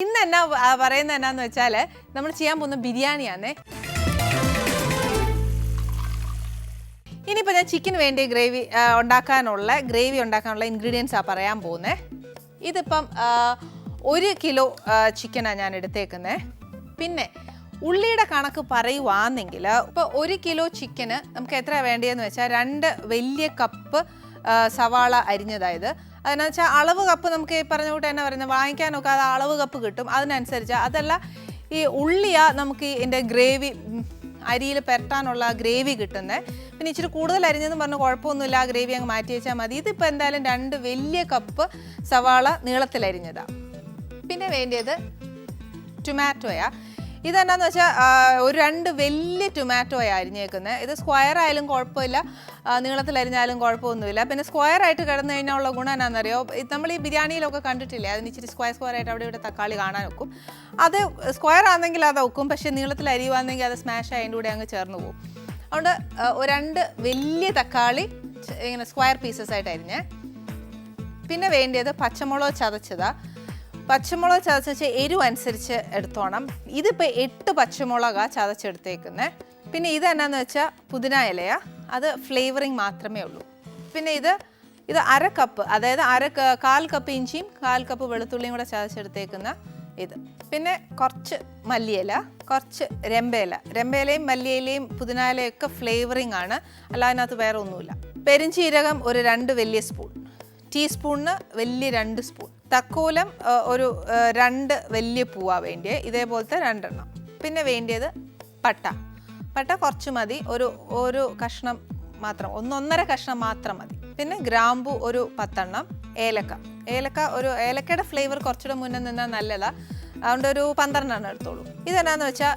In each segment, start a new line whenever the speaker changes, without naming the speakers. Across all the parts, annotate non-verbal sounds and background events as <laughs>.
ഇന്ന് എന്നാ പറയുന്നത് എന്നാന്ന് വെച്ചാൽ നമ്മൾ ചെയ്യാൻ പോകുന്ന ബിരിയാണിയാണേ ഇനിയിപ്പോൾ ഞാൻ ചിക്കന് വേണ്ടി ഗ്രേവി ഉണ്ടാക്കാനുള്ള ഗ്രേവി ഉണ്ടാക്കാനുള്ള ഇൻഗ്രീഡിയൻസ് ആ പറയാൻ പോകുന്നത് ഇതിപ്പം ഒരു കിലോ ചിക്കനാണ് ഞാൻ എടുത്തേക്കുന്നത് പിന്നെ ഉള്ളിയുടെ കണക്ക് പറയുവാണെങ്കിൽ ഇപ്പോൾ ഒരു കിലോ ചിക്കന് നമുക്ക് എത്ര വേണ്ടതെന്ന് വെച്ചാൽ രണ്ട് വലിയ കപ്പ് സവാള അരിഞ്ഞതായത് അതെന്നു വെച്ചാൽ അളവ് കപ്പ് നമുക്ക് ഈ പറഞ്ഞ കൂട്ട് തന്നെ പറയുന്നത് വാങ്ങിക്കാനൊക്കെ അത് അളവ് കപ്പ് കിട്ടും. അതിനനുസരിച്ച് അതല്ല ഈ ഉള്ളിയ നമുക്ക് ഇതിന്റെ ഗ്രേവി അരിയിൽ പെരട്ടാനുള്ള ഗ്രേവി കിട്ടുന്നത് പിന്നെ ഇച്ചിരി കൂടുതൽ അരിഞ്ഞെന്ന് പറഞ്ഞ് കുഴപ്പമൊന്നുമില്ല ആ ഗ്രേവി അങ്ങ് മാറ്റി വെച്ചാൽ മതി. ഇതിപ്പോൾ എന്തായാലും രണ്ട് വലിയ കപ്പ് സവാള നീളത്തിലരിഞ്ഞതാണ് പിന്നെ വേണ്ടിയത് ടൊമാറ്റോയാ ഇതെന്നാന്ന് വെച്ചാൽ ഒരു രണ്ട് വലിയ ടൊമാറ്റോയാ അരിഞ്ഞേക്കുന്നത് ഇത് സ്ക്വയർ ആയാലും കുഴപ്പമില്ല. നീളത്തിൽ അരിഞ്ഞാലും കുഴപ്പമൊന്നുമില്ല. പിന്നെ സ്ക്വയർ ആയിട്ട് കിടന്നു കഴിഞ്ഞാൽ ഉള്ള ഗുണം എന്നാണെന്നറിയോ നമ്മൾ ഈ ബിരിയാണിയിലൊക്കെ കണ്ടിട്ടില്ലേ? അതിന് ഇച്ചിരി സ്ക്വയർ സ്ക്വയർ ആയിട്ട് അവിടെ ഇവിടെ തക്കാളി കാണാൻ വെക്കും അത് സ്ക്വയർ ആണെങ്കിൽ അത് വെക്കും പക്ഷേ നീളത്തിൽ അരിയുവാണെങ്കിൽ അത് സ്മാഷ് അതിന്റെ കൂടെ അങ്ങ് ചേർന്ന് പോകും. അതുകൊണ്ട് രണ്ട് വലിയ തക്കാളി ഇങ്ങനെ സ്ക്വയർ പീസസ് ആയിട്ട് അരിഞ്ഞേ. പിന്നെ വേണ്ടിയത് പച്ചമുളക് ചതച്ചതാ. പച്ചമുളക് ചതച്ച എരിവ് അനുസരിച്ച് എടുത്തോണം. ഇതിപ്പോൾ എട്ട് പച്ചമുളകാണ് ചതച്ചെടുത്തേക്കുന്നത് പിന്നെ ഇത് എന്നാന്ന് വെച്ചാൽ പുതിന ഇലയാ. അത് ഫ്ലേവറിങ് മാത്രമേ ഉള്ളൂ. പിന്നെ ഇത് ഇത് അര കപ്പ് അതായത് അര കാൽ കപ്പ് ഇഞ്ചിയും കാൽ കപ്പ് വെളുത്തുള്ളിയും കൂടെ ചതച്ചെടുത്തേക്കുന്ന ഇത്. പിന്നെ കുറച്ച് മല്ലിയില കുറച്ച് രമ്പയില. രമ്പയിലയും മല്ലിയിലയും പുതിനയിലയും ഒക്കെ ഫ്ലേവറിങ് ആണ്. അല്ല അതിനകത്ത് വേറെ ഒന്നുമില്ല. പെരിഞ്ചീരകം ഒരു രണ്ട് വലിയ സ്പൂൺ. ടീസ്പൂണിന് വലിയ രണ്ട് സ്പൂൺ. തക്കോലം ഒരു രണ്ട് വലിയ പൂവാ വേണ്ടിയത് ഇതേപോലത്തെ രണ്ടെണ്ണം. പിന്നെ വേണ്ടിയത് പട്ട. പട്ട കുറച്ച് മതി. ഒരു ഒരു കഷ്ണം മാത്രം. ഒന്നൊന്നര കഷ്ണം മാത്രം മതി. പിന്നെ ഗ്രാമ്പു ഒരു പത്തെണ്ണം. ഏലക്ക. ഏലക്ക ഒരു ഏലക്കയുടെ ഫ്ലേവർ കുറച്ചുകൂടെ മുന്നേ നിന്നാൽ നല്ലതാ. അതുകൊണ്ട് ഒരു പന്ത്രണ്ടെണ്ണം എടുത്തോളൂ. ഇതെന്നാന്ന് വെച്ചാൽ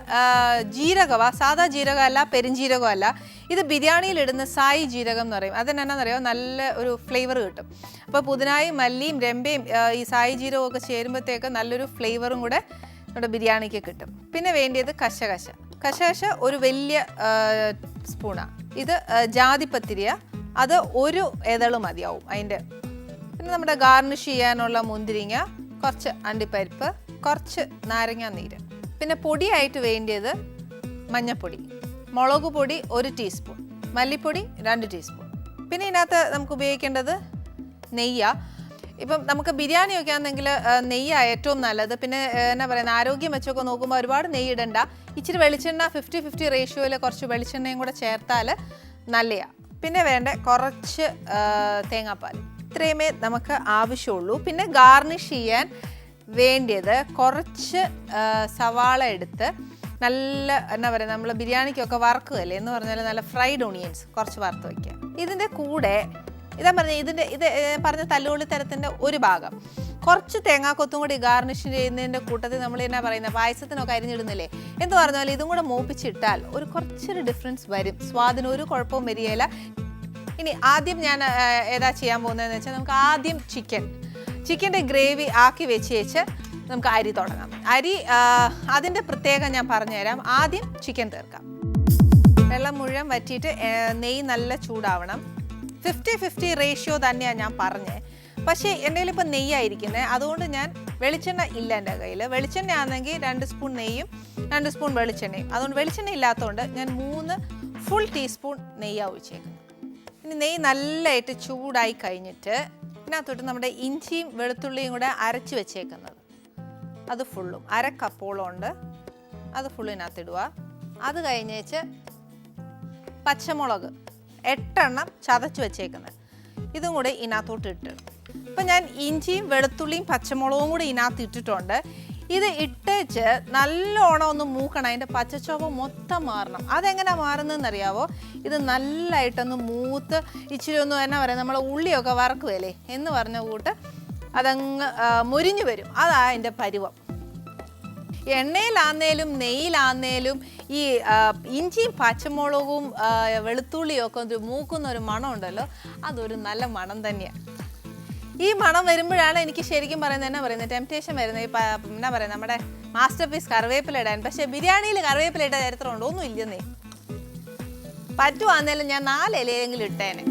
ജീരകമാണ് സാധാ ജീരകമല്ല പെരുംജീരകമല്ല ഇത് ബിരിയാണിയിൽ ഇടുന്ന സായി ജീരകം എന്ന് പറയും. അതെന്നാന്നറിയോ നല്ല ഒരു ഫ്ലേവർ കിട്ടും. അപ്പോൾ പുതിനായും മല്ലിയും രമ്പയും ഈ സായി ജീരകവും ഒക്കെ ചേരുമ്പോഴത്തേക്ക് നല്ലൊരു ഫ്ലേവറും കൂടെ നമ്മുടെ ബിരിയാണിക്ക് കിട്ടും. പിന്നെ വേണ്ടിയത് കശകശ. കശകശ ഒരു വലിയ സ്പൂണാണ് ഇത് ആ, ജാതിപത്തിരിയ അത് ഒരു എതൾ മതിയാവും അതിന്റെ. പിന്നെ നമ്മുടെ ഗാർണിഷ് ചെയ്യാനുള്ള മുന്തിരിങ്ങ കുറച്ച് അണ്ടിപ്പരിപ്പ് കുറച്ച് നാരങ്ങ നീര്. പിന്നെ പൊടിയായിട്ട് വേണ്ടിയത് മഞ്ഞൾപ്പൊടി മുളക് പൊടി ഒരു ടീസ്പൂൺ മല്ലിപ്പൊടി രണ്ട് ടീസ്പൂൺ പിന്നെ ഇതിനകത്ത് നമുക്ക് ഉപയോഗിക്കേണ്ടത് നെയ്യാ. ഇപ്പം നമുക്ക് ബിരിയാണി ഒക്കെ ആണെങ്കിൽ നെയ്യാണ് ഏറ്റവും നല്ലത്. പിന്നെ എന്നാ പറയുന്നത് ആരോഗ്യം വെച്ചൊക്കെ നോക്കുമ്പോൾ ഒരുപാട് നെയ്യ് ഇടണ്ട. ഇച്ചിരി വെളിച്ചെണ്ണ ഫിഫ്റ്റി ഫിഫ്റ്റി റേഷ്യോയിൽ കുറച്ച് വെളിച്ചെണ്ണയും കൂടെ ചേർത്താൽ നല്ലതാണ് പിന്നെ വേണ്ട കുറച്ച് തേങ്ങാപ്പാൽ ഇത്രയുമേ നമുക്ക് ആവശ്യമുള്ളൂ. പിന്നെ ഗാർണിഷ് ചെയ്യാൻ വേണ്ടിയത് കുറച്ച് സവാള എടുത്ത് നല്ല എന്നാ പറയുക നമ്മൾ ബിരിയാണിക്കൊക്കെ വറക്കുകയല്ലേ? എന്ന് പറഞ്ഞാൽ നല്ല ഫ്രൈഡ് ഓണിയൻസ് കുറച്ച് വറുത്ത് വയ്ക്കുക ഇതിന്റെ കൂടെ ഇതാ പറഞ്ഞ ഇതിന്റെ ഇത് പറഞ്ഞ തല്ലുള്ളി തരത്തിന്റെ ഒരു ഭാഗം. കുറച്ച് തേങ്ങാക്കൊത്തും കൂടി ഗാർണിഷ് ചെയ്യുന്നതിന്റെ കൂട്ടത്തിൽ നമ്മൾ എന്നാ പറയുന്നത് പായസത്തിനൊക്കെ അരിഞ്ഞിടുന്നില്ലേ? എന്ന് പറഞ്ഞാൽ ഇതും കൂടെ മൂപ്പിച്ചിട്ടാൽ ഒരു കുറച്ചൊരു ഡിഫറൻസ് വരും. സ്വാദിന് ഒരു കുഴപ്പവും വരികയില്ല. ഇനി ആദ്യം ഞാൻ ഏതാ ചെയ്യാൻ പോകുന്നതെന്ന് വെച്ചാൽ നമുക്ക് ആദ്യം ചിക്കൻ ചിക്കന്റെ ഗ്രേവി ആക്കി വെച്ച് വെച്ച് നമുക്ക് അരി തുടങ്ങാം. അരി അതിന്റെ പ്രത്യേകം ഞാൻ പറഞ്ഞുതരാം. ആദ്യം ചിക്കൻ തീർക്കാം. വെള്ളം മുഴുവൻ വറ്റിയിട്ട് നെയ്യ് നല്ല ചൂടാവണം. ഫിഫ്റ്റി ഫിഫ്റ്റി റേഷ്യോ തന്നെയാണ് ഞാൻ പറഞ്ഞത് പക്ഷേ എന്റെ കയ്യിൽ ഇപ്പോൾ നെയ്യായിരിക്കുന്നത് അതുകൊണ്ട് ഞാൻ വെളിച്ചെണ്ണ ഇല്ല എന്റെ കയ്യിൽ വെളിച്ചെണ്ണ ആണെങ്കിൽ രണ്ട് സ്പൂൺ നെയ്യും രണ്ട് സ്പൂൺ വെളിച്ചെണ്ണയും. അതുകൊണ്ട് വെളിച്ചെണ്ണ ഇല്ലാത്തതുകൊണ്ട് ഞാൻ മൂന്ന് ഫുൾ ടീസ്പൂൺ നെയ്യാണ് ഒഴിച്ചേക്കുന്നത്. ഇനി നെയ്യ് നല്ലതായിട്ട് ചൂടായി കഴിഞ്ഞിട്ട് ഇതിനകത്തോട്ട് നമ്മുടെ ഇഞ്ചിയും വെളുത്തുള്ളിയും കൂടെ അരച്ച് വെച്ചേക്കുന്നത്. അത് ഫുള്ളും. അര കപ്പോളം ഉണ്ട്. അത് ഫുള്ളിനകത്തിടുക അത് കഴിഞ്ഞേച്ച് പച്ചമുളക് എട്ടെണ്ണം ചതച്ച് വെച്ചേക്കുന്നത്. ഇതും കൂടെ ഇതിനകത്തോട്ട് ഇട്ട്. ഇപ്പം ഞാൻ ഇഞ്ചിയും വെളുത്തുള്ളിയും പച്ചമുളകും കൂടി ഇതിനകത്ത് ഇട്ടിട്ടുണ്ട്. ഇത് ഇട്ടേച്ച് നല്ലോണം ഒന്ന് മൂക്കണം. അതിന്റെ പച്ചച്ചോവ മൊത്തം മാറണം. അതെങ്ങനെ മാറുന്നതെന്ന് അറിയാവോ ഇത് നല്ലതായിട്ടൊന്ന് മൂത്ത് ഇച്ചിരി ഒന്ന് എന്നാ പറയുക നമ്മൾ ഉള്ളിയൊക്കെ വറക്കുമല്ലേ എന്ന് പറഞ്ഞ കൂട്ട് അതങ്ങ് മുരിഞ്ഞു വരും. അതാ അതിന്റെ പരുവം. എണ്ണയിലാന്നേലും നെയ്യിലാന്നേലും ഈ ഇഞ്ചിയും പച്ചമുളകും വെളുത്തുള്ളിയും ഒക്കെ മൂക്കുന്ന ഒരു മണം ഉണ്ടല്ലോ അതൊരു നല്ല മണം തന്നെയാണ് ഈ മണം വരുമ്പോഴാണ് എനിക്ക് ശരിക്കും പറയുന്നത് എന്നാ പറയുന്നത്? ടെംപ്റ്റേഷൻ വരുന്നത്. ഈ എന്നാ പറയുന്നത്? നമ്മുടെ മാസ്റ്റർ പീസ് കറിവേപ്പില ഇടാൻ. പക്ഷേ ബിരിയാണിയിൽ കറിവേപ്പില ഇട്ട ചരിത്രമുണ്ടോ. ഒന്നും ഇല്ലെന്നേ. പറ്റുവാന്നേലും ഞാൻ നാല് ഇലയെങ്കിലും ഇട്ടേനെ.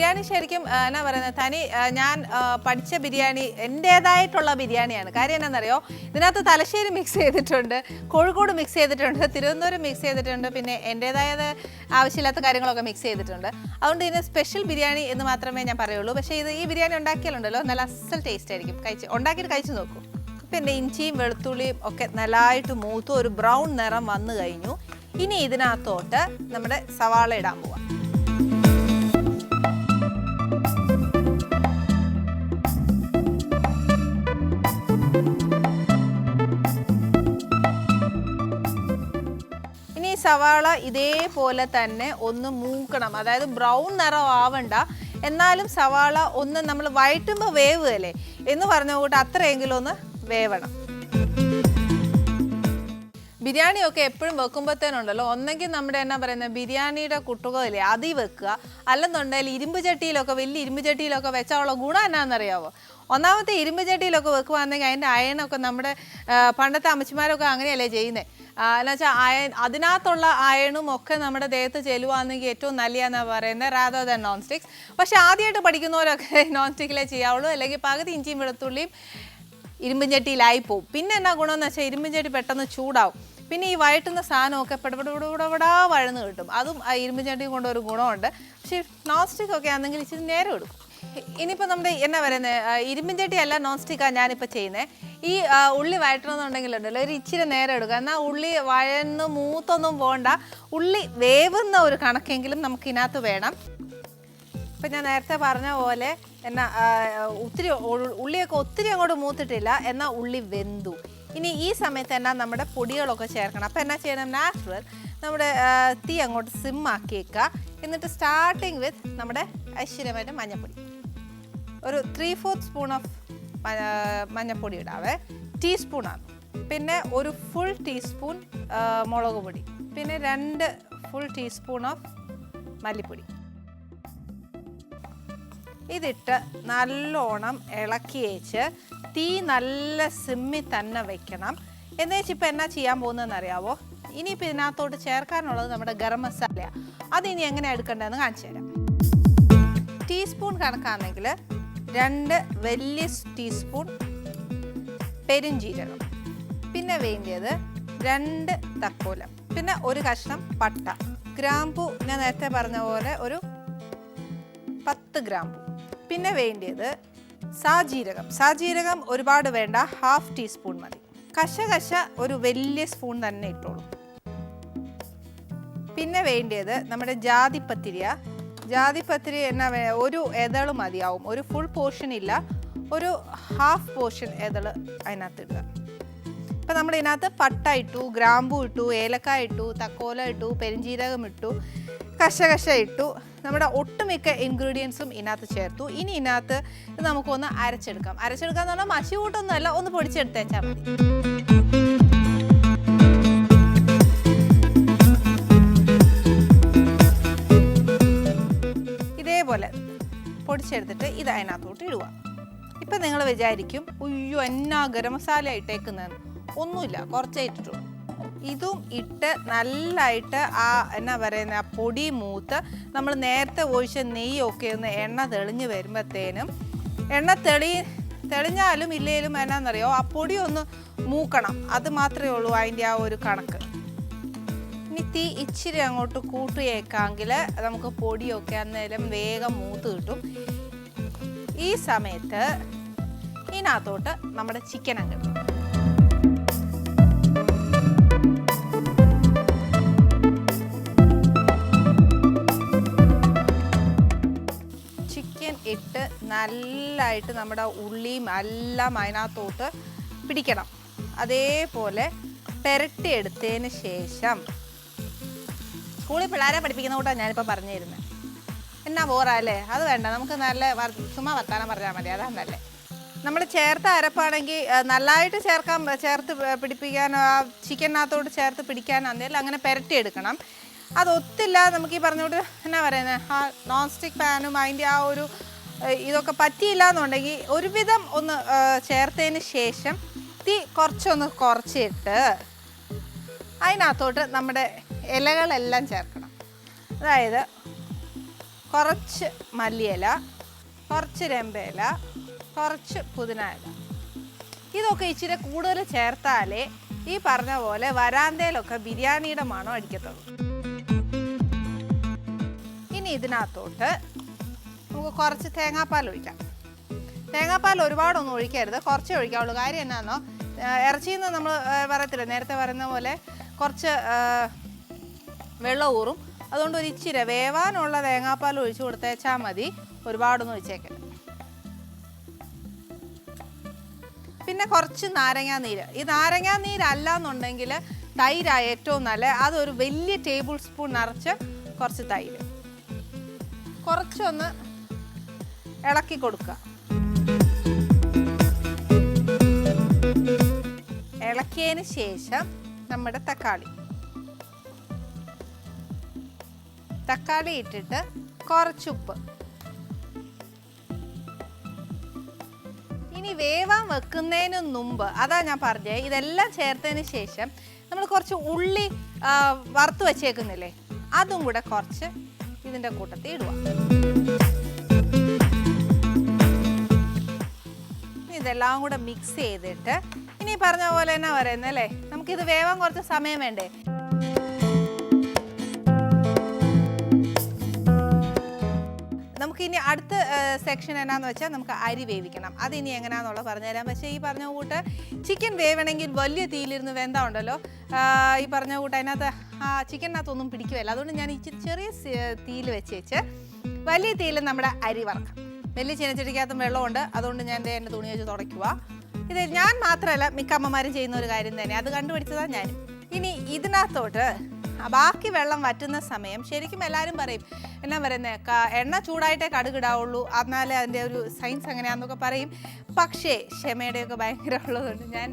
ബിരിയാണി ശരിക്കും എന്നാ പറയുന്നത് തനി ഞാൻ പഠിച്ച ബിരിയാണി എന്റേതായിട്ടുള്ള ബിരിയാണിയാണ്. കാര്യം എന്നാണെന്നറിയോ ഇതിനകത്ത് തലശ്ശേരി മിക്സ് ചെയ്തിട്ടുണ്ട് കോഴിക്കോട് മിക്സ് ചെയ്തിട്ടുണ്ട് തിരുവനന്തപുരം മിക്സ് ചെയ്തിട്ടുണ്ട് പിന്നെ എന്റേതായത് ആവശ്യമില്ലാത്ത കാര്യങ്ങളൊക്കെ മിക്സ് ചെയ്തിട്ടുണ്ട്. അതുകൊണ്ട് ഇതിന് സ്പെഷ്യൽ ബിരിയാണി എന്ന് മാത്രമേ ഞാൻ പറയുള്ളൂ. പക്ഷേ ഇത് ഈ ബിരിയാണി ഉണ്ടാക്കിയാലുണ്ടല്ലോ നല്ല അസൽ ടേസ്റ്റ് ആയിരിക്കും. കഴിച്ച് ഉണ്ടാക്കിയിട്ട് കഴിച്ച് നോക്കൂ. ഇപ്പം എന്റെ ഇഞ്ചിയും വെളുത്തുള്ളിയും ഒക്കെ നല്ലതായിട്ട് മൂത്തു ഒരു ബ്രൗൺ നിറം വന്നു കഴിഞ്ഞു. ഇനി ഇതിനകത്തോട്ട് നമ്മുടെ സവാള ഇടാൻ പോവാം. സവാള ഇതേപോലെ തന്നെ ഒന്ന് മൂക്കണം. അതായത് ബ്രൗൺ നിറം ആവണ്ട. എന്നാലും സവാള ഒന്ന് നമ്മൾ വയറ്റുമ്പോൾ വേവുകയല്ലേ? എന്ന് പറഞ്ഞ കൂട്ട് അത്രയെങ്കിലും ഒന്ന് വേവണം. ബിരിയാണിയൊക്കെ എപ്പോഴും വെക്കുമ്പോഴത്തേനുണ്ടല്ലോ ഒന്നെങ്കിൽ നമ്മുടെ എന്നാ പറയുന്നത് ബിരിയാണിയുടെ കുട്ടുകയില്ലേ അതി വെക്കുക. അല്ലെന്നുണ്ടെങ്കിൽ ഇരുമ്പ് ചട്ടിയിലൊക്കെ വലിയ ഇരുമ്പ് ചട്ടിയിലൊക്കെ വെച്ചാലുള്ള ഗുണം എന്നാണെന്നറിയാവോ ഒന്നാമത്തെ ഇരുമ്പ് ചട്ടിയിലൊക്കെ വെക്കുവാണെങ്കിൽ അതിന്റെ അയണൊക്കെ നമ്മുടെ പണ്ടത്തെ അമ്മച്ചിമാരൊക്കെ അങ്ങനെയല്ലേ ചെയ്യുന്നത് എന്ന് വെച്ചാൽ അയൺ അതിനകത്തുള്ള അയണും ഒക്കെ നമ്മുടെ ദേഹത്ത് ചെല്ലുവാണെങ്കിൽ ഏറ്റവും നല്ലതാണെന്നാണ് പറയുന്നത് റാദർ ദൻ നോൺ സ്റ്റിക്സ് പക്ഷേ ആദ്യമായിട്ട് പഠിക്കുന്നവരൊക്കെ <laughs> നോൺ സ്റ്റിക്കിലേ ചെയ്യാവുള്ളൂ. അല്ലെങ്കിൽ പകുതി ഇഞ്ചിയും വെളുത്തുള്ളിയും ഇരുമ്പും ചട്ടിയിലായി പോവും പിന്നെ എന്നാ ഗുണമെന്ന് വെച്ചാൽ ഇരുമ്പും ചട്ടി പെട്ടെന്ന് ചൂടാവും. പിന്നെ ഈ വഴറ്റുന്ന സാധനമൊക്കെ പെടപെടപെടപെടാ വഴന്ന് കിട്ടും. അതും ആ ഇരുമ്പും ചട്ടി കൊണ്ട് ഒരു ഗുണമുണ്ട്. പക്ഷേ നോൺ സ്റ്റിക്ക് ഒക്കെ ആണെങ്കിൽ ഇച്ചിരി നേരം എടുക്കും. ഇനിയിപ്പോൾ നമ്മുടെ എന്നാ പറയുന്നത് ഇരുമ്പും ചട്ടി അല്ല നോൺ സ്റ്റിക്കാണ് ഞാനിപ്പോൾ ചെയ്യുന്നത് ഈ ഉള്ളി ഉള്ളി വഴറ്റണമെന്നുണ്ടെങ്കിലുണ്ടല്ലോ ഒരു ഇച്ചിരി നേരം എടുക്കുക എന്നാൽ ഉള്ളി വഴന്ന് മൂത്തൊന്നും പോകണ്ട ഉള്ളി വേവുന്ന ഒരു കണക്കെങ്കിലും നമുക്ക് ഇതിനകത്ത് വേണം. ഇപ്പം ഞാൻ നേരത്തെ പറഞ്ഞ പോലെ എന്നാ ഒത്തിരി ഉള്ളിയൊക്കെ ഒത്തിരി അങ്ങോട്ട് മൂത്തിട്ടില്ല. എന്നാൽ ഉള്ളി വെന്തു. ഇനി ഈ സമയത്ത് എന്നാ നമ്മുടെ പൊടികളൊക്കെ ചേർക്കണം. അപ്പം എന്നാ ചെയ്യണം? നാച്ചുറൽ നമ്മുടെ തീ അങ്ങോട്ട് സിം ആക്കിയേക്കുക എന്നിട്ട് സ്റ്റാർട്ടിങ് വിത്ത് നമ്മുടെ ഐശ്വര്യമായിട്ട് മഞ്ഞപ്പൊടി. ഒരു ത്രീ ഫോർത്ത് സ്പൂൺ ഓഫ് മഞ്ഞൾപ്പൊടി ഇടാവേ. ടീസ്പൂണാണ് പിന്നെ ഒരു ഫുൾ ടീസ്പൂൺ മുളക് പൊടി. പിന്നെ രണ്ട് ഫുൾ ടീസ്പൂൺ ഓഫ് മല്ലിപ്പൊടി. ഇതിട്ട് നല്ലോണം ഇളക്കി വെച്ച് തീ നല്ല സിമ്മി തന്നെ വെക്കണം. എന്ന് വെച്ച് ഇപ്പം എന്നാ ചെയ്യാൻ പോകുന്നതെന്ന് അറിയാവോ? ഇനിയിപ്പോൾ ഇതിനകത്തോട്ട് ചേർക്കാനുള്ളത് നമ്മുടെ ഗരം മസാലയാണ് അതിനി എങ്ങനെ എടുക്കേണ്ടതെന്ന് കാണിച്ചു തരാം. ടീസ്പൂൺ കണക്കാണെങ്കിൽ രണ്ട് വലിയ ടീസ്പൂൺ പെരുംജീരകം. പിന്നെ വേണ്ടിയത് രണ്ട് തക്കോലം. പിന്നെ ഒരു കഷ്ണം പട്ട. ഗ്രാമ്പു ഞാൻ നേരത്തെ പറഞ്ഞ പോലെ ഒരു പത്ത് ഗ്രാമ്പു. പിന്നെ വേണ്ടിയത് സാജീരകം. സാജീരകം ഒരുപാട് വേണ്ട ഹാഫ് ടീസ്പൂൺ മതി. കശകശ ഒരു വലിയ സ്പൂൺ തന്നെ ഇട്ടോളൂ. പിന്നെ വേണ്ടിയത് നമ്മുടെ ജാതിപ്പത്തിരിയ. ജാതിപ്പത്തിരി എന്നാ ഒരു എതൾ മതിയാവും. ഒരു ഫുൾ പോർഷൻ ഇല്ല. ഒരു ഹാഫ് പോർഷൻ എതൾ അതിനകത്ത് ഇടുക. ഇപ്പം നമ്മൾ ഇതിനകത്ത് പട്ട ഇട്ടു ഗ്രാമ്പു ഇട്ടു ഏലക്കായ ഇട്ടു തക്കോല ഇട്ടു പെരിഞ്ജീരകം ഇട്ടു കശകശ ഇട്ടു. നമ്മുടെ ഒട്ടുമിക്ക ഇൻഗ്രീഡിയൻസും ഇതിനകത്ത് ചേർത്തു. ഇനി ഇതിനകത്ത് നമുക്കൊന്ന് അരച്ചെടുക്കാം. അരച്ചെടുക്കുക എന്ന് പറഞ്ഞാൽ മഷി കൂട്ടൊന്നുമല്ല ഒന്ന് പൊടിച്ചെടുത്തേച്ചാൽ മതി. ഇതേപോലെ പൊടിച്ചെടുത്തിട്ട് ഇത് അതിനകത്തോട്ട് ഇടുക. ഇപ്പം നിങ്ങൾ വിചാരിക്കും ഉയ്യോ എന്നാ ഗരം മസാല ഇട്ടേക്കുന്നതെന്ന്. ഒന്നുമില്ല കുറച്ചേ ഇട്ടിട്ടുള്ളൂ ഇതും ഇട്ട് നല്ലതായിട്ട് ആ എന്നാ പറയുന്ന പൊടി മൂത്ത് നമ്മൾ നേരത്തെ ഒഴിച്ച നെയ്യൊക്കെ ഒന്ന് എണ്ണ തെളിഞ്ഞ് വരുമ്പോഴത്തേനും എണ്ണ തെളി തെളിഞ്ഞാലും ഇല്ലേലും എന്നാന്നറിയോ ആ പൊടി ഒന്ന് മൂക്കണം. അത് മാത്രമേ ഉള്ളൂ അതിന്റെ ആ ഒരു കണക്ക്. ഇനി തീ ഇച്ചിരി അങ്ങോട്ട് കൂട്ടിയേക്കാമെങ്കിൽ നമുക്ക് പൊടിയൊക്കെ അന്നേരം വേഗം മൂത്ത് കിട്ടും. ഈ സമയത്ത് ഇതിനകത്തോട്ട് നമ്മുടെ ചിക്കൻ അങ്ങ് ഇട്ട് നല്ലതായിട്ട് നമ്മുടെ ഉള്ളിയും എല്ലാം അതിനകത്തോട്ട് പിടിക്കണം. അതേപോലെ പെരട്ടിയെടുത്തതിന് ശേഷം സ്കൂളിൽ പിള്ളേരെ പഠിപ്പിക്കുന്ന കൂട്ടാണ് ഞാനിപ്പോൾ പറഞ്ഞു തരുന്നത് എന്നാ ബോറല്ലേ അത് വേണ്ട നമുക്ക് നല്ല ചുമ്മാ വർത്താനം പറഞ്ഞാൽ മതി അതാണ് നല്ലേ. നമ്മൾ ചേർത്ത അരപ്പാണെങ്കിൽ നല്ലതായിട്ട് ചേർക്കാൻ ചേർത്ത് പിടിപ്പിക്കാൻ ആ ചിക്കനകത്തോട്ട് ചേർത്ത് പിടിക്കാൻ എന്തെങ്കിലും അങ്ങനെ അത് അതൊത്തില്ല നമുക്ക് ഈ പറഞ്ഞോട്ട് എന്നാ പറയുന്നത് ആ നോൺ സ്റ്റിക്ക് പാനും അതിന്റെ ആ ഒരു ഇതൊക്കെ പറ്റിയില്ല എന്നുണ്ടെങ്കിൽ ഒരുവിധം ഒന്ന് ചേർത്തതിന് ശേഷം തീ കുറച്ചൊന്ന് കുറച്ചിട്ട് അതിനകത്തോട്ട് നമ്മുടെ ഇലകളെല്ലാം ചേർക്കണം. അതായത് കുറച്ച് മല്ലിയില കുറച്ച് രമ്പയില കുറച്ച് പുതിന ഇല. ഇതൊക്കെ ഇച്ചിരി കൂടുതൽ ചേർത്താലേ ഈ പറഞ്ഞ പോലെ വരാന്തയിലൊക്കെ ബിരിയാണിയുടെ മണം അടിക്കത്തുള്ളൂ. ഇനി ഇതിനകത്തോട്ട് നമുക്ക് കുറച്ച് തേങ്ങാപ്പാൽ ഒഴിക്കാം. തേങ്ങാപ്പാൽ ഒരുപാടൊന്നും ഒഴിക്കരുത്. കുറച്ചേ ഒഴിക്കാവുള്ളൂ. കാര്യം എന്നാന്നോ? ഇറച്ചിയിൽ നിന്ന് നമ്മൾ പറയത്തില്ല? നേരത്തെ പറയുന്ന പോലെ കുറച്ച് വെള്ളം ഊറും. അതുകൊണ്ട് ഒരു ഇച്ചിരി വേവാനുള്ള തേങ്ങാപ്പാൽ ഒഴിച്ചു കൊടുത്തേച്ചാൽ മതി. ഒരുപാടൊന്നും ഒഴിച്ചേക്കരുത്. പിന്നെ കുറച്ച് നാരങ്ങാ നീര്. ഈ നാരങ്ങാ നീരല്ല എന്നുണ്ടെങ്കിൽ തൈരാണ് ഏറ്റവും നല്ല അതൊരു വലിയ ടേബിൾ സ്പൂൺ നിറച്ച് കുറച്ച് തൈര്. കുറച്ചൊന്ന് ഇളക്കി കൊടുക്കുക. ഇളക്കിയതിന് ശേഷം നമ്മുടെ തക്കാളി. തക്കാളി ഇട്ടിട്ട് കുറച്ചുപ്പ് ഇനി വേവാൻ വെക്കുന്നതിന് മുമ്പ് അതാ ഞാൻ പറഞ്ഞത് ഇതെല്ലാം ചേർത്തതിന് ശേഷം നമ്മൾ കുറച്ച് ഉള്ളി വറുത്ത് വെച്ചേക്കുന്നില്ലേ അതും കൂടെ കുറച്ച് ഇതിന്റെ കൂട്ടത്തിൽ ഇടുക. ഇതെല്ലാം കൂടെ മിക്സ് ചെയ്തിട്ട് ഇനി പറഞ്ഞ പോലെ തന്നെ പറയുന്നത് അല്ലേ? നമുക്കിത് വേവാൻ കുറച്ച് സമയം വേണ്ടേ? നമുക്ക് ഇനി അടുത്ത സെക്ഷൻ എന്നാന്ന് വെച്ചാൽ നമുക്ക് അരി വേവിക്കണം. അത് ഇനി എങ്ങനെയാണെന്നുള്ളത് പറഞ്ഞുതരാം. പക്ഷേ ഈ പറഞ്ഞ കൂട്ട് ചിക്കൻ വേവണമെങ്കിൽ വലിയ തീയിലിരുന്ന് വെന്ത ഉണ്ടല്ലോ ഈ പറഞ്ഞ കൂട്ട് അതിനകത്ത് ആ ചിക്കനകത്തൊന്നും പിടിക്കുകയല്ല. അതുകൊണ്ട് ഞാൻ ഇച്ചിരി ചെറിയ തീയിൽ വെച്ച് വെച്ച് വലിയ തീയിൽ നമ്മുടെ അരി വറക്കാം. വലിയ ചീനച്ചട്ടിക്കകത്തും വെള്ളമുണ്ട്. അതുകൊണ്ട് ഞാൻ എന്റെ എന്റെ തുണി വെച്ച് തുടയ്ക്കുക ഇത് ഞാൻ മാത്രമല്ല മിക്ക അമ്മമാരും ചെയ്യുന്ന ഒരു കാര്യം തന്നെ. അത് കണ്ടുപിടിച്ചതാണ് ഞാൻ. ഇനി ഇതിനകത്തോട്ട് ബാക്കി വെള്ളം വറ്റുന്ന സമയം ശരിക്കും എല്ലാവരും പറയും എന്നാ പറയുന്നത് എണ്ണ ചൂടായിട്ടേ കടുകിടാവുള്ളൂ. എന്നാലേ അതിന്റെ ഒരു സയൻസ് എങ്ങനെയാണെന്നൊക്കെ പറയും. പക്ഷേ ക്ഷമയുടെയൊക്കെ ഭയങ്കര ഉള്ളതുകൊണ്ട് ഞാൻ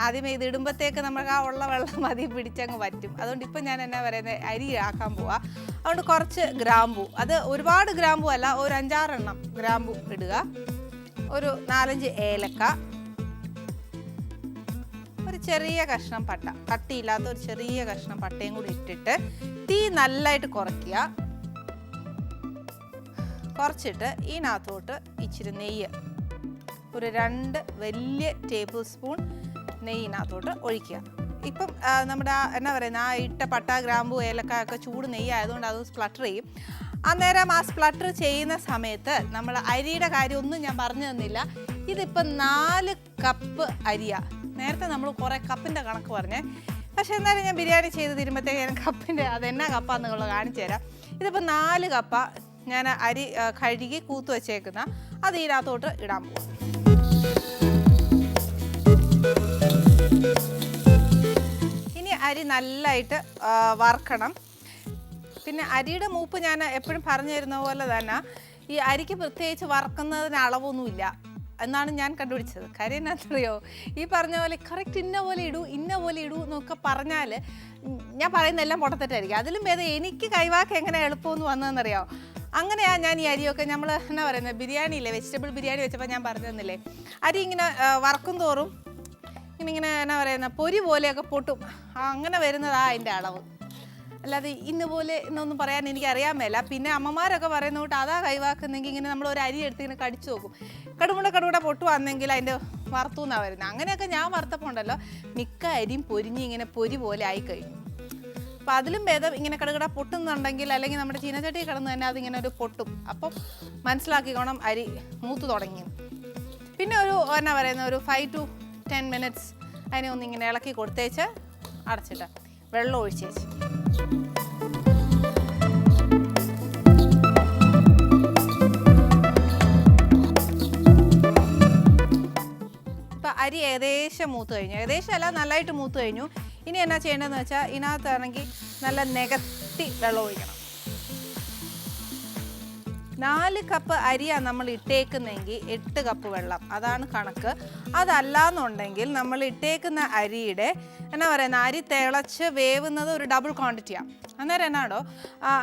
ആദ്യമേ ഇത് ഇടുമ്പോഴത്തേക്ക് നമുക്ക് ആ ഉള്ള വെള്ളം <laughs> മതി പിടിച്ചങ്ങ് പറ്റും അതുകൊണ്ട് ഇപ്പം ഞാൻ എന്നാ പറയുന്നത് അരി ആക്കാൻ പോവാ. അതുകൊണ്ട് കുറച്ച് ഗ്രാമ്പു. അത് ഒരുപാട് ഗ്രാമ്പു അല്ല ഒരു അഞ്ചാറെണ്ണം ഗ്രാമ്പു ഇടുക. ഒരു നാലഞ്ച് ഏലക്ക. ഒരു ചെറിയ കഷ്ണം പട്ട. കട്ടിയില്ലാത്ത ഒരു ചെറിയ കഷ്ണം പട്ടയും കൂടി ഇട്ടിട്ട് തീ നല്ലതായിട്ട് കുറയ്ക്കുക. കുറച്ചിട്ട് ഇതിനകത്തോട്ട് ഇച്ചിരി നെയ്യ്. ഒരു രണ്ട് വലിയ ടേബിൾ സ്പൂൺ നെയ്യിനകത്തോട്ട് ഒഴിക്കുക. ഇപ്പം നമ്മുടെ എന്നാ പറയുന്നത് ആ ഇട്ട പട്ട ഗ്രാമ്പു ഏലക്ക ഒക്കെ ചൂട് നെയ്യായതുകൊണ്ട് അത് സ്പ്ലട്ടർ ചെയ്യും. അന്നേരം ആ സ്പ്ലട്ടർ ചെയ്യുന്ന സമയത്ത് നമ്മൾ അരിയുടെ കാര്യമൊന്നും ഞാൻ പറഞ്ഞു തന്നില്ല. ഇതിപ്പം നാല് കപ്പ് അരിയാണ് നേരത്തെ നമ്മൾ കുറേ കപ്പിന്റെ കണക്ക് പറഞ്ഞേ. പക്ഷേ എന്നാലും ഞാൻ ബിരിയാണി ചെയ്ത് തരുമ്പോഴത്തേക്ക് ഞാൻ കപ്പിന്റെ അതെന്നാ കപ്പാന്നുള്ളത് കാണിച്ചു തരാം. ഇതിപ്പോൾ നാല് കപ്പ ഞാൻ അരി കഴുകി കൂത്ത് വെച്ചേക്കുന്ന അത് ഇതിനകത്തോട്ട് ഇടാൻ പോകും അരി നല്ലതായിട്ട് വറക്കണം. പിന്നെ അരിയുടെ മൂപ്പ് ഞാൻ എപ്പോഴും പറഞ്ഞു തരുന്ന പോലെ തന്നെ ഈ അരിക്ക് പ്രത്യേകിച്ച് വറക്കുന്നതിന് അളവൊന്നുമില്ല. എന്നാണ് ഞാൻ കണ്ടുപിടിച്ചത്. കാര്യം എന്നാണെന്നറിയോ? ഈ പറഞ്ഞ പോലെ കറക്റ്റ് ഇന്ന പോലെ ഇടൂ ഇന്ന പോലെ ഇടൂ എന്നൊക്കെ പറഞ്ഞാൽ ഞാൻ പറയുന്ന എല്ലാം പൊട്ടത്തെറ്റായിരിക്കും. അതിലും ഭേദം എനിക്ക് കൈവാക്ക് എങ്ങനെ എളുപ്പമെന്ന് വന്നതെന്നറിയോ? അങ്ങനെയാണ് ഞാൻ ഈ അരിയൊക്കെ നമ്മൾ എന്നാ പറയുന്നത് ബിരിയാണി ഇല്ലേ വെജിറ്റബിൾ ബിരിയാണി വെച്ചപ്പോൾ ഞാൻ പറഞ്ഞു തന്നില്ലേ? അരി ഇങ്ങനെ വറക്കും തോറും ഇങ്ങനെ എന്നാ പറയുന്ന പൊരി പോലെയൊക്കെ പൊട്ടും. അങ്ങനെ വരുന്നതാ അതിന്റെ അളവ്. അല്ലാതെ ഇന്ന് പോലെ എന്നൊന്നും പറയാൻ എനിക്ക് അറിയാൻ മേല. പിന്നെ അമ്മമാരൊക്കെ പറയുന്ന കൂട്ട് അതാ കൈവാക്കുന്നെങ്കിൽ ഇങ്ങനെ നമ്മൾ ഒരു അരി എടുത്ത് ഇങ്ങനെ കടിച്ചു നോക്കും കടുമുട കടുമുട പൊട്ടുവാണെങ്കിൽ അതിന്റെ വറുത്തു എന്നാണ് വരുന്നത് അങ്ങനെയൊക്കെ ഞാൻ വറുത്തപ്പോൾ ഉണ്ടല്ലോ മിക്ക അരിയും പൊരിഞ്ഞ് ഇങ്ങനെ പൊരി പോലെ ആയി കഴിഞ്ഞു അപ്പം അതിലും ഭേദം ഇങ്ങനെ കടുകട പൊട്ടുന്നുണ്ടെങ്കിൽ അല്ലെങ്കിൽ നമ്മുടെ ചീനച്ചട്ടി കിടന്ന് തന്നെ അതിങ്ങനെ ഒരു പൊട്ടും. അപ്പം മനസ്സിലാക്കിക്കോണം അരി മൂത്ത് തുടങ്ങി. പിന്നെ ഒരു എന്നാ പറയുന്ന ഒരു ഫൈവ് ടു ടെൻ മിനിറ്റ്സ് അതിനെ ഒന്ന് ഇങ്ങനെ ഇളക്കി കൊടുത്തേച്ച് അടച്ചിട്ട് വെള്ളം ഒഴിച്ചേച്ച് ഇപ്പം അരി ഏകദേശം മൂത്ത് കഴിഞ്ഞു. ഏകദേശം അല്ല നല്ലതായിട്ട് മൂത്ത് കഴിഞ്ഞു. ഇനി എന്നാ ചെയ്യേണ്ടതെന്ന് വെച്ചാൽ ഇതിനകത്താണെങ്കിൽ നല്ല നികത്തി വെള്ളം ഒഴിക്കണം. നാല് കപ്പ് അരിയാണ് നമ്മൾ ഇട്ടേക്കുന്നെങ്കിൽ എട്ട് കപ്പ് വെള്ളം. അതാണ് കണക്ക്. അതല്ലാന്നുണ്ടെങ്കിൽ നമ്മൾ ഇട്ടേക്കുന്ന അരിയുടെ എന്നാ പറയുന്ന അരി തിളച്ച് വേവുന്നത് ഒരു ഡബിൾ ക്വാണ്ടിറ്റിയാണ് അന്നേരം എന്നാടോ?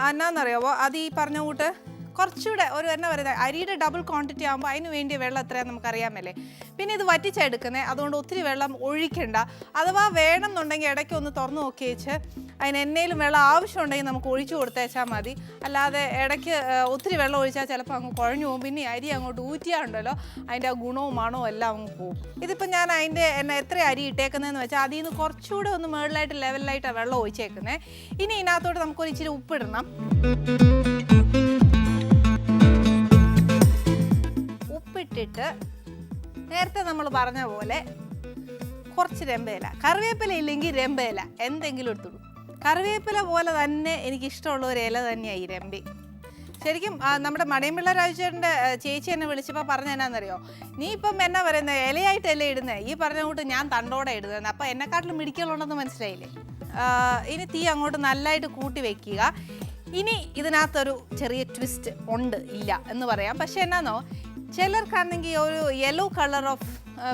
എന്നാന്നറിയാവോ അത് ഈ പറഞ്ഞ കൂട്ട്? കുറച്ചുകൂടെ ഒരു എന്നാ പറയുന്നത് അരിയുടെ ഡബിൾ ക്വാണ്ടിറ്റി ആകുമ്പോൾ അതിന് വേണ്ടിയ വെള്ളം എത്രയാണെന്ന് നമുക്കറിയാമല്ലേ? പിന്നെ ഇത് വറ്റിച്ചെടുക്കുന്നത് അതുകൊണ്ട് ഒത്തിരി വെള്ളം ഒഴിക്കണ്ട. അഥവാ വേണം എന്നുണ്ടെങ്കിൽ ഇടയ്ക്ക് ഒന്ന് തുറന്നു നോക്കി വെച്ച് അതിന് എന്നേലും വെള്ളം ആവശ്യമുണ്ടെങ്കിൽ നമുക്ക് ഒഴിച്ചു കൊടുത്തേച്ചാൽ മതി. അല്ലാതെ ഇടയ്ക്ക് ഒത്തിരി വെള്ളം ഒഴിച്ചാൽ ചിലപ്പോൾ അങ്ങ് കുഴഞ്ഞു പോകും. പിന്നെ അരി അങ്ങോട്ട് ഊറ്റിയാണ്ടല്ലോ അതിന്റെ ആ ഗുണവും മണവും എല്ലാം അങ്ങ് പോകും ഇതിപ്പോൾ ഞാൻ അതിന്റെ എന്നെ എത്ര അരി ഇട്ടേക്കുന്നതെന്ന് വെച്ചാൽ അതിൽ നിന്ന് കുറച്ചുകൂടെ ഒന്ന് മുകളിലായിട്ട് ലെവലിലായിട്ടാണ് വെള്ളം ഒഴിച്ചേക്കുന്നത് ഇനി ഇതിനകത്തോട്ട് നമുക്കൊരു ഇച്ചിരി ഉപ്പിടണം. ഉപ്പിട്ടിട്ട് നേരത്തെ നമ്മൾ പറഞ്ഞ പോലെ കുറച്ച് രമ്പയില. കറിവേപ്പില ഇല്ലെങ്കിൽ രമ്പയില. എന്തെങ്കിലും എടുത്തുള്ളൂ കറിവേപ്പില പോലെ തന്നെ എനിക്ക് ഇഷ്ടമുള്ള ഒരു ഇല തന്നെയാണ് ഈ രമ്പി. ശരിക്കും നമ്മുടെ മണിയമ്പിള്ള രാജേട്ടന്റെ ചേച്ചി എന്നെ വിളിച്ചപ്പോൾ പറഞ്ഞ എന്നാണെന്നറിയോ നീ ഇപ്പം എന്നാ പറയുന്നത് ഇലയായിട്ടല്ലേ ഇടുന്നത് ഈ പറഞ്ഞ കൂട്ട് ഞാൻ തണ്ടോടെ ഇടുന്നത് അപ്പം എന്നെക്കാട്ടിലും മിടിക്കലുണ്ടെന്ന് മനസ്സിലായില്ലേ? ഇനി തീ അങ്ങോട്ട് നല്ലതായിട്ട് കൂട്ടി വെക്കുക. ഇനി ഇതിനകത്തൊരു ചെറിയ ട്വിസ്റ്റ് ഉണ്ട് ഇല്ല എന്ന് പറയാം. പക്ഷേ എന്നാന്നോ? ചിലർക്കാണെങ്കിൽ ഒരു യെല്ലോ കളർ ഓഫ്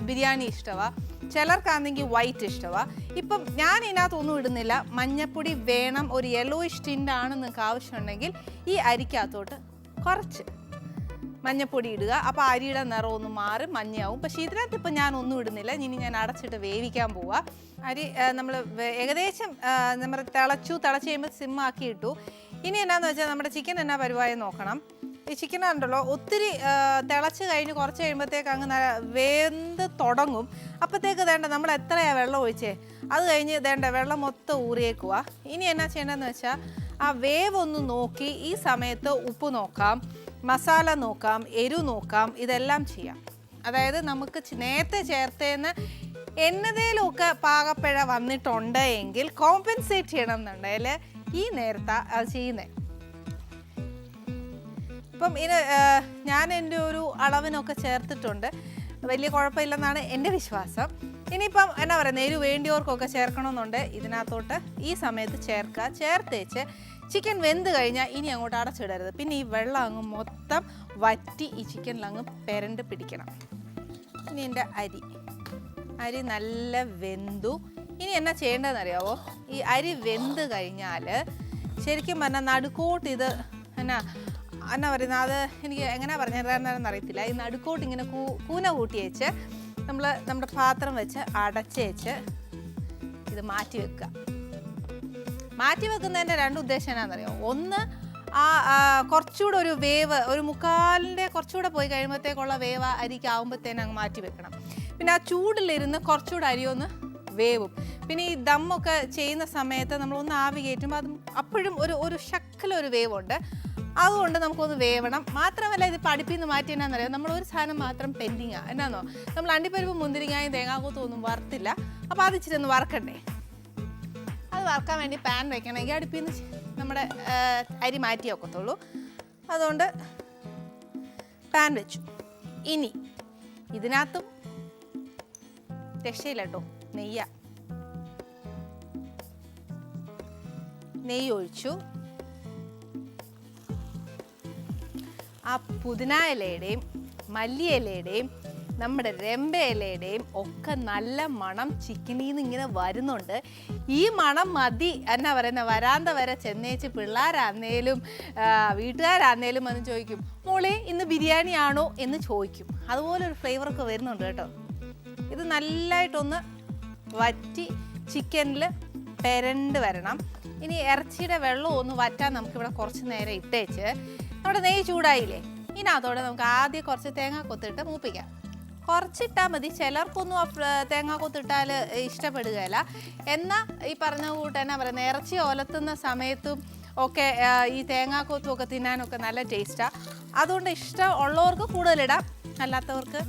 ബിരിയാണി ഇഷ്ടമാണ് ചിലർക്കാണെങ്കിൽ വൈറ്റ് ഇഷ്ടമാണ് ഇപ്പം ഞാൻ ഇതിനകത്തൊന്നും ഇടുന്നില്ല. മഞ്ഞപ്പൊടി വേണം ഒരു യെല്ലോയിഷ് ടിന്റാണ് നിങ്ങൾക്ക് ആവശ്യമുണ്ടെങ്കിൽ ഈ അരിക്കകത്തോട്ട് കുറച്ച് മഞ്ഞപ്പൊടി ഇടുക. അപ്പോൾ അരിയുടെ നിറം ഒന്ന് മാറി മഞ്ഞയാവും. പക്ഷേ ഇതിനകത്ത് ഇപ്പം ഞാൻ ഒന്നും ഇടുന്നില്ല. ഇനി ഞാൻ അടച്ചിട്ട് വേവിക്കാൻ പോവാം. അരി നമ്മൾ ഏകദേശം നമ്മൾ തിളച്ചു തിളച്ച് കഴിയുമ്പോൾ സിമ്മാക്കി ഇട്ടു. ഇനി എന്നാന്ന് വെച്ചാൽ നമ്മുടെ ചിക്കൻ എന്നാ പരിപാടി നോക്കണം. ഈ ചിക്കൻ ഉണ്ടല്ലോ ഒത്തിരി തിളച്ച് കഴിഞ്ഞ് കുറച്ച് കഴിയുമ്പോഴത്തേക്ക് അങ്ങ് വെന്ത് തുടങ്ങും. അപ്പോഴത്തേക്ക് വേണ്ട നമ്മൾ എത്രയാ വെള്ളം ഒഴിച്ചേ? അത് കഴിഞ്ഞ് വേണ്ട വെള്ളം മൊത്തം ഊറിയേക്കുക ഇനി എന്നാ ചെയ്യേണ്ടതെന്ന് വെച്ചാൽ ആ വേവ് ഒന്ന് നോക്കി ഈ സമയത്ത് ഉപ്പ് നോക്കാം മസാല നോക്കാം എരു നോക്കാം ഇതെല്ലാം ചെയ്യാം. അതായത് നമുക്ക് നേരത്തെ ചേർത്തേന്ന് എന്നതേലുമൊക്കെ പാകപ്പിഴ വന്നിട്ടുണ്ട് എങ്കിൽ കോമ്പൻസേറ്റ് ചെയ്യണം എന്നുണ്ടെങ്കിൽ ഈ നേരത്തെ അത് ചെയ്യുന്നത് ഇപ്പം ഇത് ഞാൻ എന്റെ ഒരു അളവിനൊക്കെ ചേർത്തിട്ടുണ്ട്. വലിയ കുഴപ്പമില്ലെന്നാണ് എന്റെ വിശ്വാസം. ഇനിയിപ്പം എന്നാ പറയുക നേര് വേണ്ടിയവർക്കൊക്കെ ചേർക്കണമെന്നുണ്ട്. ഇതിനകത്തോട്ട് ഈ സമയത്ത് ചേർക്കുക. ചേർത്തേച്ച് ചിക്കൻ വെന്ത് കഴിഞ്ഞാൽ ഇനി അങ്ങോട്ട് അടച്ചിടരുത്. പിന്നെ ഈ വെള്ളം അങ്ങ് മൊത്തം വറ്റി ഈ ചിക്കനിൽ അങ്ങ് പെരണ്ട് പിടിക്കണം. ഇനി എന്റെ അരി. അരി നല്ല വെന്തു. ഇനി എന്നാ ചെയ്യേണ്ടതെന്ന് അറിയാവോ ഈ അരി വെന്ത് കഴിഞ്ഞാൽ ശരിക്കും പറഞ്ഞാൽ നടുക്കോട്ട് ഇത് എന്നാ എന്നാ പറയുന്നത് അത് എനിക്ക് എങ്ങനെ പറഞ്ഞു തരാമെന്ന് അറിയത്തില്ല. ഈ നടുക്കോട്ട് ഇങ്ങനെ കൂ കൂന കൂട്ടി വെച്ച് നമ്മൾ നമ്മുടെ പാത്രം വെച്ച് അടച്ചേച്ച് ഇത് മാറ്റി വെക്കുക മാറ്റി വെക്കുന്നതിന്റെ രണ്ട് ഉദ്ദേശം എന്നാണെന്നറിയോ ഒന്ന് ആ കുറച്ചുകൂടെ ഒരു വേവ് ഒരു മുക്കാലിന്റെ കുറച്ചുകൂടെ പോയി കഴിയുമ്പോഴത്തേക്കുള്ള വേവ് അരിക്കാവുമ്പോഴത്തേനും അരിക്ക് അങ്ങ് മാറ്റി വെക്കണം. പിന്നെ ആ ചൂടിലിരുന്ന് കുറച്ചുകൂടെ അരിയൊന്ന് വേവും. പിന്നെ ഈ ദമ്മൊക്കെ ചെയ്യുന്ന സമയത്ത് നമ്മൾ ഒന്ന് ആവി കയറ്റുമ്പോൾ അത് അപ്പോഴും ഒരു ഒരു ശക്കലൊരു വേവുണ്ട്. അതുകൊണ്ട് നമുക്കൊന്ന് വേവണം. മാത്രമല്ല ഇത് പഠിപ്പിൽ നിന്ന് മാറ്റി എന്നാന്നറിയാം? നമ്മൾ ഒരു സാധനം മാത്രം പെൻഡിങ്ങാണ് എന്നാന്നോ? നമ്മൾ അണ്ടിപ്പരിപ്പ് മുന്തിരിങ്ങായും തേങ്ങാക്കൂത്തും ഒന്നും വറുത്തില്ല. അപ്പോൾ അത് ഇച്ചിരി ഒന്ന് വറക്കണ്ടേ? അത് വറക്കാൻ വേണ്ടി പാൻ വെക്കണമെങ്കിൽ അടുപ്പിൽ നിന്ന് നമ്മുടെ അരി മാറ്റി വെക്കത്തുള്ളൂ. അതുകൊണ്ട് പാൻ വെച്ചു. ഇനി ഇതിനകത്തും രക്ഷയില്ല കേട്ടോ നെയ്യ. നെയ്യ് ആ പുതിന ഇലയുടെയും മല്ലി ഇലയുടെയും നമ്മുടെ രമ്പ ഇലയുടെയും ഒക്കെ നല്ല മണം ചിക്കനിൽ നിന്ന് ഇങ്ങനെ വരുന്നുണ്ട്. ഈ മണം മതി എന്നാ പറയുന്ന വരാന്ത വരെ ചെന്നേച്ച് പിള്ളേരാന്നേലും വീട്ടുകാരാന്നേലും വന്ന് ചോദിക്കും മോളെ ഇന്ന് ബിരിയാണി ആണോ എന്ന് ചോദിക്കും. അതുപോലെ ഒരു ഫ്ലേവറൊക്കെ വരുന്നുണ്ട് കേട്ടോ. ഇത് നല്ലതായിട്ടൊന്ന് വറ്റി ചിക്കനിൽ പെരണ്ട് വരണം. ഇനി ഇറച്ചിയുടെ വെള്ളം ഒന്ന് വറ്റാൻ നമുക്കിവിടെ കുറച്ച് നേരം ഇട്ടേച്ച് നമ്മുടെ നെയ്യ് ചൂടായില്ലേ? ഇനി അതോടെ നമുക്ക് ആദ്യം കുറച്ച് തേങ്ങ കൊത്തിട്ട് മൂപ്പിക്കാം. കുറച്ചിട്ടാൽ മതി. ചിലർക്കൊന്നും തേങ്ങ കൊത്തിട്ടാൽ ഇഷ്ടപ്പെടുകയില്ല. എന്നാൽ ഈ പറഞ്ഞ കൂട്ട് എന്നാ പറയുന്നത് ഇറച്ചി ഒലത്തുന്ന സമയത്തും ഒക്കെ ഈ തേങ്ങാക്കൊത്തും ഒക്കെ തിന്നാനൊക്കെ നല്ല ടേസ്റ്റാണ് അതുകൊണ്ട് ഇഷ്ടം ഉള്ളവർക്ക് കൂടുതലിടാം. അല്ലാത്തവർക്ക്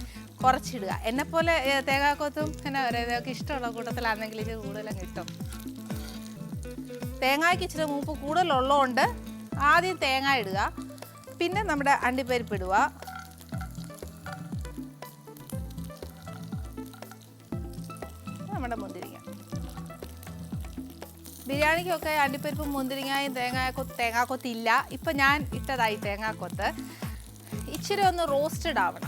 കുറച്ചിടുക. എന്നെപ്പോലെ പോലെ തേങ്ങാക്കൊത്തും എന്നാ പറയുക ഇഷ്ടമുള്ള കൂട്ടത്തിലാണെങ്കിൽ ഇത് കൂടുതലും കിട്ടും. തേങ്ങയ്ക്ക് ഇച്ചിരി മൂപ്പ് കൂടുതലുള്ളതുകൊണ്ട് ആദ്യം തേങ്ങ ഇടുക. പിന്നെ നമ്മുടെ അണ്ടിപ്പരിപ്പ് ഇടുക നമ്മുടെ മുന്തിരിങ്ങ. ബിരിയാണിക്കൊക്കെ അണ്ടിപ്പരിപ്പും മുന്തിരിങ്ങയും തേങ്ങാക്കൊത്ത് തേങ്ങാക്കൊത്തില്ല. ഇപ്പം ഞാൻ ഇട്ടതായി തേങ്ങാക്കൊത്ത്. ഇച്ചിരി ഒന്ന് റോസ്റ്റഡ് ആവണം.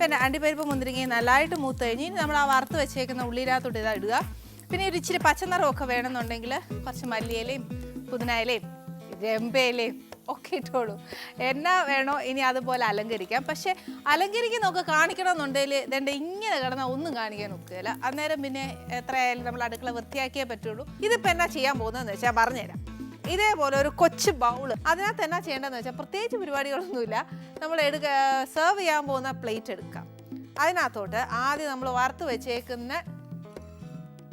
പിന്നെ അണ്ടിപ്പരിപ്പ് മുന്തിരിങ്ങയും നല്ലതായിട്ട് മൂത്ത് കഴിഞ്ഞ് ഇനി നമ്മൾ ആ വറുത്ത് വെച്ചേക്കുന്ന ഉള്ളിനകത്തോട്ട് ഇതാ ഇടുക. പിന്നെ ഒരു ഇച്ചിരി പച്ചനിറമൊക്കെ വേണമെന്നുണ്ടെങ്കിൽ കുറച്ച് മല്ലിയിലയും പുതിനയിലയും രമ്പയിലയും ഒക്കെ ഇട്ടോളൂ. എന്നാ വേണോ ഇനി അതുപോലെ അലങ്കരിക്കാം. പക്ഷെ അലങ്കരിക്കുന്നൊക്കെ കാണിക്കണമെന്നുണ്ടെങ്കിൽ ഇതെന്റെ ഇങ്ങനെ കിടന്നാൽ ഒന്നും കാണിക്കാൻ ഒക്കുകയില്ല. അന്നേരം പിന്നെ എത്രയായാലും നമ്മൾ അടുക്കള വൃത്തിയാക്കിയേ പറ്റുള്ളൂ. ഇതിപ്പോൾ എന്നാ ചെയ്യാൻ പോകുന്നതെന്ന് വെച്ചാൽ പറഞ്ഞുതരാം. ഇതേപോലെ ഒരു കൊച്ചു ബൗൾ അതിനകത്ത് എന്നാ ചെയ്യേണ്ടതെന്ന് വെച്ചാൽ പ്രത്യേകിച്ച് പരിപാടികളൊന്നുമില്ല. നമ്മൾ എടുക്ക സെർവ് ചെയ്യാൻ പോകുന്ന പ്ലേറ്റ് എടുക്കാം. അതിനകത്തോട്ട് ആദ്യം നമ്മൾ വറുത്ത് വെച്ചേക്കുന്ന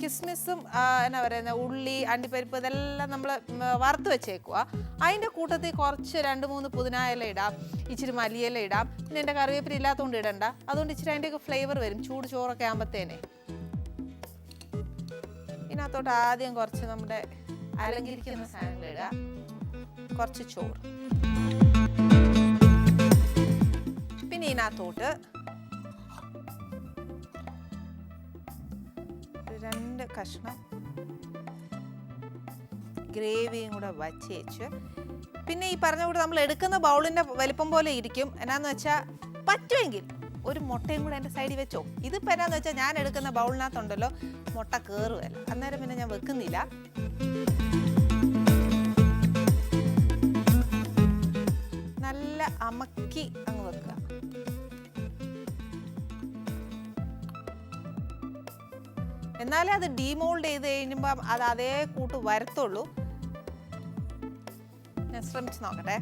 കിസ്മിസും എന്നാ പറയുന്ന ഉള്ളി അണ്ടിപ്പരിപ്പ് ഇതെല്ലാം നമ്മൾ വറുത്ത് വെച്ചേക്കുക അതിന്റെ കൂട്ടത്തിൽ കുറച്ച് രണ്ട് മൂന്ന് പുതിനായില ഇടാം. ഇച്ചിരി മല്ലിയില ഇടാം. പിന്നെ എന്റെ കറിവേപ്പില ഇല്ലാത്തതുകൊണ്ട് ഇടണ്ട. അതുകൊണ്ട് ഇച്ചിരി അതിന്റെയൊക്കെ ഫ്ലേവർ വരും. ചൂട് ചോറൊക്കെ ആകുമ്പോഴത്തേനെ ഇതിനകത്തോട്ട് ആദ്യം കുറച്ച് നമ്മുടെ അലങ്കരിക്കുന്ന സാധനങ്ങൾ ഇടുക. കുറച്ച് ചോറ്. പിന്നെ ഇതിനകത്തോട്ട് രണ്ട് കഷ്ണം ഗ്രേവിയും കൂടെ വച്ചേച്ച് പിന്നെ ഈ പറഞ്ഞ കൂടെ നമ്മൾ എടുക്കുന്ന ബൗളിന്റെ വലിപ്പം പോലെ ഇരിക്കും. എന്നാന്ന് വെച്ചാൽ പറ്റുമെങ്കിൽ ഒരു മുട്ടയും കൂടെ എന്റെ സൈഡിൽ വെച്ചോ. ഇതിപ്പോൾ എന്നാന്ന് വെച്ചാൽ ഞാൻ എടുക്കുന്ന ബൗളിനകത്തുണ്ടല്ലോ മുട്ട കയറുമല്ല അന്നേരം പിന്നെ ഞാൻ വെക്കുന്നില്ല. നല്ല അമക്കി അങ്ങ് വെക്കുക. എന്നാലേ അത് ഡീമോൾഡ് ചെയ്ത് കഴിയുമ്പോൾ അത് അതേ കൂട്ട് വരത്തുള്ളൂ. ഞാൻ ശ്രമിച്ച് നോക്കട്ടെ.